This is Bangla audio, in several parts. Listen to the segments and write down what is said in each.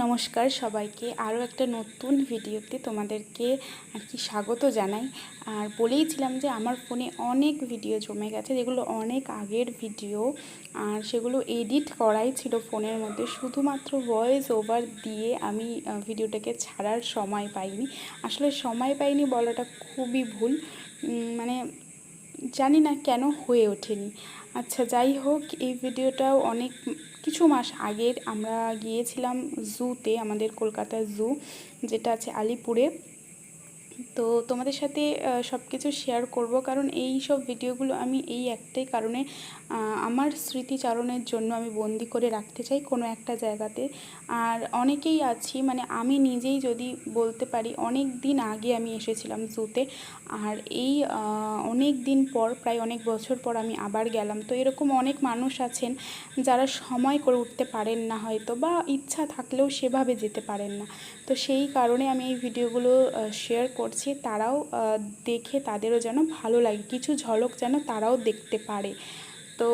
নমস্কার সবাইকে। আরও একটা নতুন ভিডিওতে তোমাদেরকে আর কি স্বাগত জানাই। আর বলেইছিলাম যে আমার ফোনে অনেক ভিডিও জমে গেছে, যেগুলো অনেক আগের ভিডিও। আর সেগুলো এডিট করাই ছিল ফোনের মধ্যে। শুধুমাত্র ভয়েস ওভার দিয়ে আমি ভিডিওটাকে ছাড়ার সময় পাইনি। আসলে সময় পাইনি বলাটা খুবই ভুল। মানে জানি না কেন হয়ে ওঠেনি। আচ্ছা যাই হোক, এই ভিডিওটাও অনেক কিছু মাস আগের আমরা গিয়েছিলাম জুতে আমাদের কলকাতার জু যেটা আছে আলিপুরে। তো তোমাদের সাথে সব কিছু শেয়ার করব। কারণ এই সব ভিডিওগুলো আমি এই একটাই কারণে আমার স্মৃতিচারণের জন্য আমি বন্দি করে রাখতে চাই কোনো একটা জায়গাতে। আর অনেকেই আছি মানে আমি নিজেই যদি বলতে পারি, অনেক দিন আগে আমি এসেছিলাম জুতে আর এই অনেক দিন পর, প্রায় অনেক বছর পর আমি আবার গেলাম। তো এরকম অনেক মানুষ আছেন, যারা সময় করে উঠতে পারেন না হয়তো বা ইচ্ছা থাকলেও সেভাবে যেতে পারেন না। তো সেই কারণে আমি এই ভিডিওগুলো শেয়ার করছি। তারাও দেখে তাদেরও যেন ভালো লাগে, কিছু ঝলক যেন তারাও দেখতে পারে। তো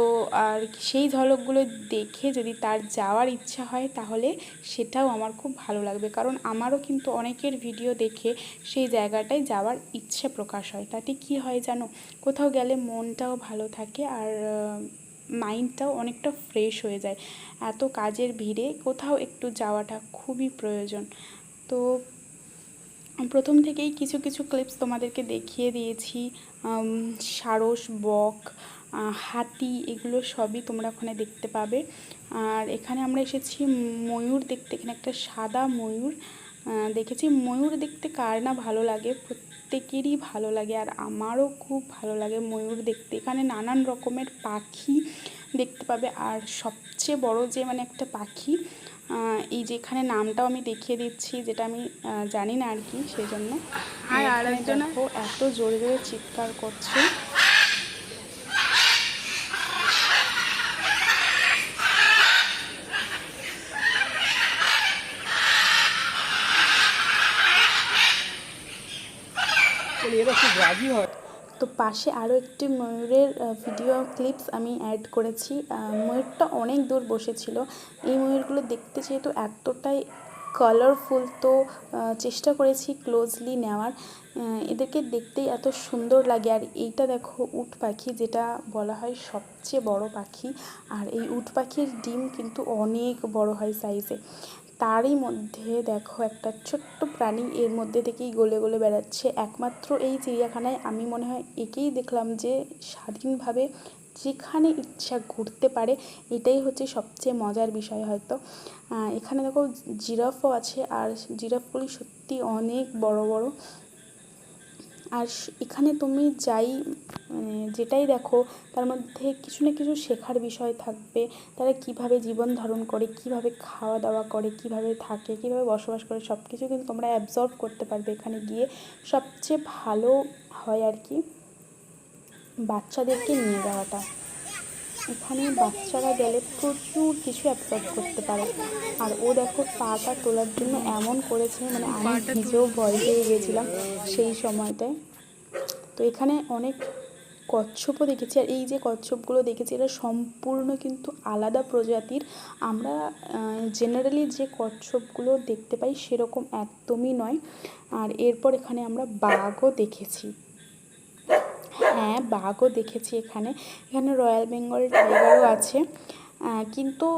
আর সেই ঝলকগুলো দেখে যদি তার যাওয়ার ইচ্ছা হয়, তাহলে সেটাও আমার খুব ভালো লাগবে। কারণ আমারও কিন্তু অনেকের ভিডিও দেখে সেই জায়গাটায় যাওয়ার ইচ্ছে প্রকাশ হয়। তাতে কি হয় জানো, কোথাও গেলে মনটাও ভালো থাকে আর মাইন্ডটাও অনেকটা ফ্রেশ হয়ে যায়। এত কাজের ভিড়ে কোথাও একটু যাওয়াটা খুবই প্রয়োজন। তো প্রথম থেকেই কিছু কিছু ক্লিপস তোমাদেরকে দেখিয়ে দিয়েছি। সারস, বক হাতি, এগুলো সবই তোমরা ওখানে দেখতে পাবে। আর এখানে আমরা এসেছি ময়ূর দেখতে, এখানে একটা সাদা ময়ূর দেখেছি। ময়ূর দেখতে কার না ভালো লাগে, প্রত্যেকেরই ভালো লাগে আর আমারও খুব ভালো লাগে ময়ূর দেখতে। এখানে নানান রকমের পাখি দেখতে পাবে আর সবচেয়ে বড় যে মানে একটা পাখি এই যেখানে নামটাও আমি দেখিয়ে দিচ্ছি যেটা আমি জানি না আর কি সেই জন্য আর আরেকজন এত জোরে জোরে চিৎকার করছে। এরা খুব রাগি হয়। তো পাশে আরও একটি ময়ূরের ভিডিও ক্লিপস আমি অ্যাড করেছি। ময়ূরটা অনেক দূর বসেছিল। এই ময়ূরগুলো দেখতে যেহেতু এতটাই কালারফুল তো চেষ্টা করেছি ক্লোজলি নেওয়ার। এদেরকে দেখতেই এত সুন্দর লাগে। আর এইটা দেখো, উট পাখি যেটা বলা হয় সবচেয়ে বড় পাখি। আর এই উট পাখির ডিম কিন্তু অনেক বড় হয় সাইজে তারই মধ্যে দেখো একটা ছোট্ট প্রাণী, এর মধ্যে থেকেই গলে গলে বেড়াচ্ছে। একমাত্র এই চিড়িয়াখানায় আমি মনে হয় একেই দেখলাম যে স্বাধীনভাবে যেখানে ইচ্ছা ঘুরতে পারে, এটাই হচ্ছে সবচেয়ে মজার বিষয় হয়তো। এখানে দেখো জিরাফও আছে, আর জিরাফগুলি সত্যি অনেক বড় বড়। আর এখানে তুমি যাই মানে যেটাই দেখো, তার মধ্যে কিছু না কিছু শেখার বিষয় থাকবে। তারা কীভাবে জীবন ধারণ করে, কীভাবে খাওয়া দাওয়া করে, কীভাবে থাকে, কীভাবে বসবাস করে সব কিছু কিন্তু তোমরা অ্যাবজর্ব করতে পারবে এখানে গিয়ে। সবচেয়ে ভালো হয় আর কি বাচ্চাদেরকে নিয়ে যাওয়াটা। এখানে বাচ্চারা গেলে প্রচুর কিছু অ্যাবজর্ব করতে পারে। আর ও দেখো পাটা তোলার জন্য এমন করেছে মানে আমি নিজেও ভয় পেয়ে গিয়েছিলাম সেই সময়টায়। তো এখানে অনেক কচ্ছপও দেখেছি আর এই যে কচ্ছপগুলো দেখেছি এরা সম্পূর্ণ কিন্তু আলাদা প্রজাতির। আমরা জেনারেলি যে কচ্ছপগুলো দেখতে পাই সেরকম একদমই নয়। আর এরপর এখানে আমরা বাঘও দেখেছি। হ্যাঁ বাঘও দেখেছি এখানে। এখানে রয়্যাল বেঙ্গল টাইগারও আছে। কিন্তু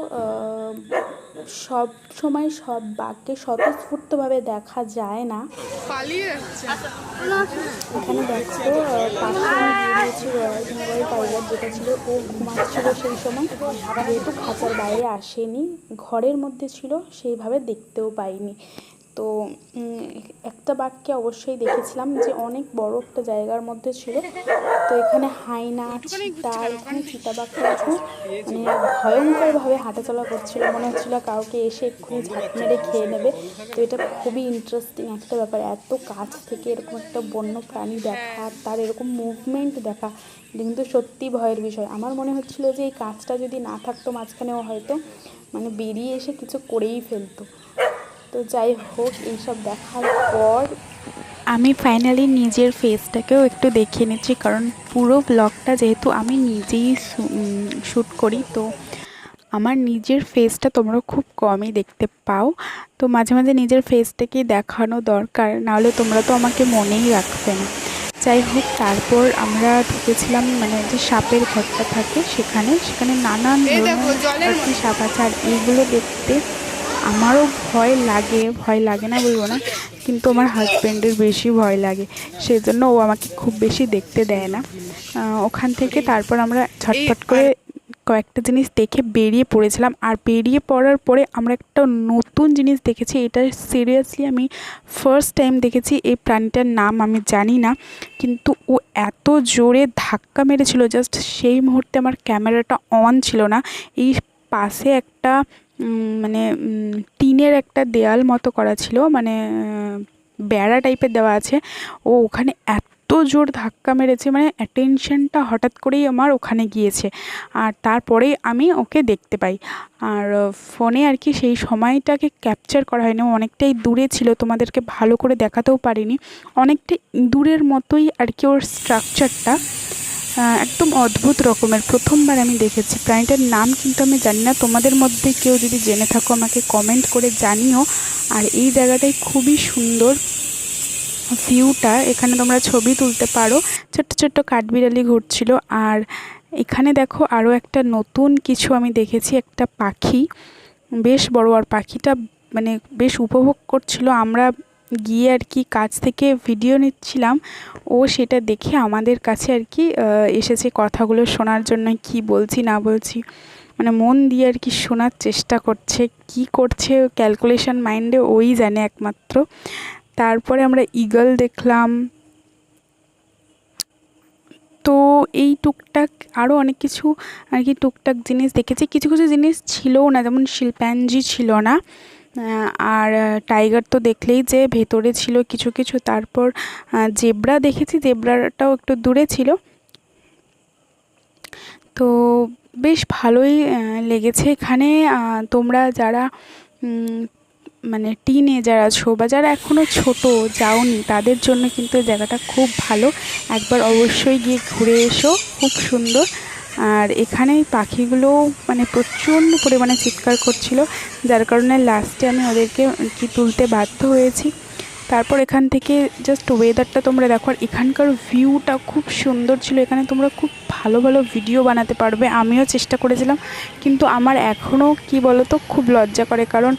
সব সময় সব বাঘকে স্বতঃস্ফূর্তভাবে দেখা যায় না। এখানে দেখো পাশে রয়্যাল বেঙ্গল টাইগার, যেটা ছিল ও ঘুমাচ্ছিল সেই সময়। যেহেতু খাঁচার বাইরে আসেনি, ঘরের মধ্যে ছিল, সেইভাবে দেখতেও পাইনি। তো একটা বাঘকে অবশ্যই দেখেছিলাম যে অনেক বড় একটা জায়গার মধ্যে ছিল। তো এখানে হাইনা চিতা এখানে চিতাবাঘ কিন্তু মানে ভয়ঙ্করভাবে হাঁটাচলা করছিল মনে হচ্ছিল কাউকে এসে এক্ষুনি ঝাঁপ মেরে খেয়ে নেবে। তো এটা খুবই ইন্টারেস্টিং একটা ব্যাপার এত কাছ থেকে এরকম একটা বন্য প্রাণী দেখা তার এরকম মুভমেন্ট দেখা এটা কিন্তু সত্যি ভয়ের বিষয়। আমার মনে হচ্ছিল যে এই কাজটা যদি না থাকতো মাঝখানেও হয়তো মানে বেরিয়ে এসে কিছু করেই ফেলতো। তো যাই হোক এইসব দেখার পর আমি ফাইনালি নিজের ফেসটাকেও একটু দেখিয়ে নিচ্ছি কারণ পুরো ব্লগটা যেহেতু আমি নিজেই শ্যুট করি তো আমার নিজের ফেসটা তোমরা খুব কমই দেখতে পাও। তো মাঝে মাঝে নিজের ফেসটাকেই দেখানো দরকার নাহলে তোমরা তো আমাকে মনেই রাখবে না। যাই হোক তারপর আমরা ঢুকেছিলাম মানে যে সাপের ঘরটা থাকে সেখানে সেখানে নানান ধরনের সাপ আছে আর এইগুলো দেখতে আমারও ভয় লাগে ভয় লাগে না বলব না কিন্তু আমার হাজব্যান্ডের বেশি ভয় লাগে। সেই জন্য ও আমাকে খুব বেশি দেখতে দেয় না। ওখান থেকে তারপর আমরা ছটফট করে কয়েকটা জিনিস দেখে বেরিয়ে পড়েছিলাম। আর বেরিয়ে পড়ার পরে আমরা একটা নতুন জিনিস দেখেছি এটা সিরিয়াসলি আমি ফার্স্ট টাইম দেখেছি এই প্রাণীটার নাম আমি জানি না কিন্তু ও এত জোরে ধাক্কা মেরেছিল জাস্ট সেই মুহূর্তে আমার ক্যামেরাটা অন ছিল না। এই পাশে একটা মানে টিনের একটা দেয়াল মতো করা ছিল মানে বেড়া টাইপের দেওয়া আছে। ও ওখানে এত জোর ধাক্কা মেরেছে মানে অ্যাটেনশনটা হঠাৎ করেই আমার ওখানে গিয়েছে। আর তারপরেই আমি ওকে দেখতে পাই। আর ফোনে আর কি সেই সময়টাকে ক্যাপচার করা হয়নি। অনেকটাই দূরে ছিল, তোমাদেরকে ভালো করে দেখাতেও পারিনি। অনেকটা ইঁদুরের মতোই আর কি ওর স্ট্রাকচারটা একদম অদ্ভুত রকমের। প্রথমবার আমি দেখেছি। প্রাণীটার নাম কিন্তু আমি জানি না। তোমাদের মধ্যে কেউ যদি জেনে থাকো, আমাকে কমেন্ট করে জানিও। আর এই জায়গাটাই খুবই সুন্দর ভিউটা এখানে তোমরা ছবি তুলতে পারো। ছোট্ট ছোট্ট কাঠবিড়ালি ঘুরছিল। আর এখানে দেখো আরও একটা নতুন কিছু আমি দেখেছি। একটা পাখি। বেশ বড়। আর পাখিটা মানে বেশ উপভোগ করছিল। আমরা গিয়ে আর কি কাছ থেকে ভিডিও নিচ্ছিলাম। ও সেটা দেখে আমাদের কাছে আর কি এসেছে কথাগুলো শোনার জন্য, কি বলছি, না বলছি। মানে মন দিয়ে আর কি শোনার চেষ্টা করছে, কি করছে ক্যালকুলেশন মাইন্ডে ওই জানে একমাত্র। তারপরে আমরা ঈগল দেখলাম। তো এই টুকটাক আরও অনেক কিছু আর কি টুকটাক জিনিস দেখেছি। কিছু কিছু জিনিস ছিলও না, যেমন শিল্পাঞ্জি ছিল না। আর টাইগার তো দেখলেই যে ভেতরে ছিল কিছু কিছু। তারপর জেব্রা দেখেছি, জেব্রাটাও একটু দূরে ছিল। তো বেশ ভালোই লেগেছে এখানে। তোমরা যারা মানে মানে টিনেজার আছো বা যারা এখনও ছোট, যাওনি, তাদের জন্য কিন্তু জায়গাটা খুব ভালো। একবার অবশ্যই গিয়ে ঘুরে এসো, খুব সুন্দর। আর এখানে পাখিগুলো মানে প্রচণ্ড পরিমাণে চিৎকার করছিল। যার কারণে লাস্টে আমি ওদেরকে কি তুলতে বাধ্য হয়েছি। তারপর এখান থেকে জাস্ট ওয়েদারটা তোমরা দেখো। আর এখানকার ভিউটা খুব সুন্দর ছিল। এখানে তোমরা খুব ভালো ভালো ভিডিও বানাতে পারবে। আমিও চেষ্টা করেছিলাম। কিন্তু আমার এখনও কি বলো তো খুব লজ্জা করে। কারণ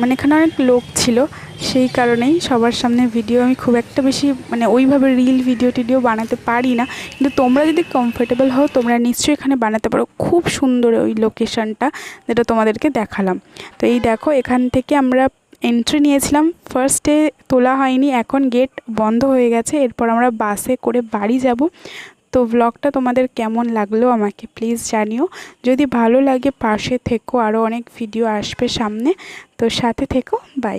মানে এখানে অনেক লোক ছিল। সেই কারণেই সবার সামনে ভিডিও আমি খুব একটা বেশি মানে ওইভাবে রিল ভিডিও টিডিও বানাতে পারি না। কিন্তু তোমরা যদি কমফোর্টেবল হও, তোমরা নিশ্চয়ই এখানে বানাতে পারো। খুব সুন্দর ওই লোকেশনটা যেটা তোমাদেরকে দেখালাম। তো এই দেখো, এখান থেকে আমরা এন্ট্রি নিয়েছিলাম। ফার্স্টে তোলা হয়নি, এখন গেট বন্ধ হয়ে গেছে। এরপর আমরা বাসে করে বাড়ি যাব। তো ব্লগটা তোমাদের কেমন লাগল আমাকে প্লিজ জানিও। যদি ভালো লাগে, পাশে থেকো। আরও অনেক ভিডিও আসবে সামনে। তো সাথে থেকো বাই